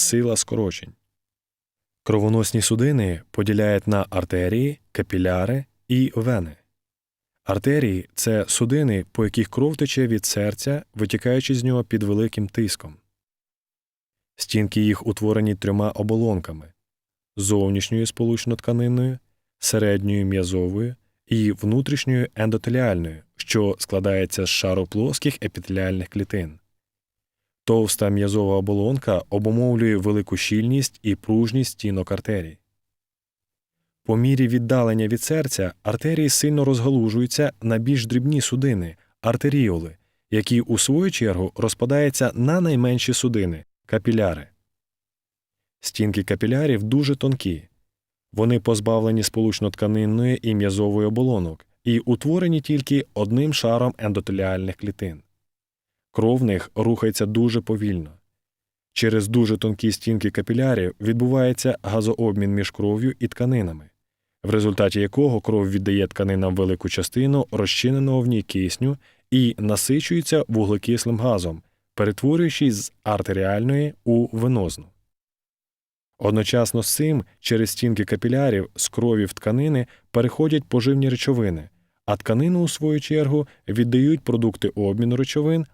сила скорочень. Кровоносні судини поділяють на артерії, капіляри і вени. Артерії це судини, по яких кров тече від серця, витікаючи з нього під великим тиском. Стінки їх утворені трьома оболонками зовнішньою сполучно-тканинною, середньою м'язовою і внутрішньою ендотеліальною, що складається з шару плоских епітеліальних клітин. Товста м'язова оболонка обумовлює велику щільність і пружність стінок артерій. По мірі віддалення від серця артерії сильно розгалужуються на більш дрібні судини артеріоли, які у свою чергу розпадаються на найменші судини капіляри. Стінки капілярів дуже тонкі. Вони позбавлені сполучно-тканинної і м'язової оболонок і утворені тільки одним шаром ендотеліальних клітин. Кров в них рухається дуже повільно. Через дуже тонкі стінки капілярів відбувається газообмін між кров'ю і тканинами, в результаті якого кров віддає тканинам велику частину розчиненого в ній кисню і насичується вуглекислим газом, перетворюючись з артеріальної у венозну. Одночасно з цим через стінки капілярів з крові в тканини переходять поживні речовини, а тканини, у свою чергу, віддають продукти обміну речовин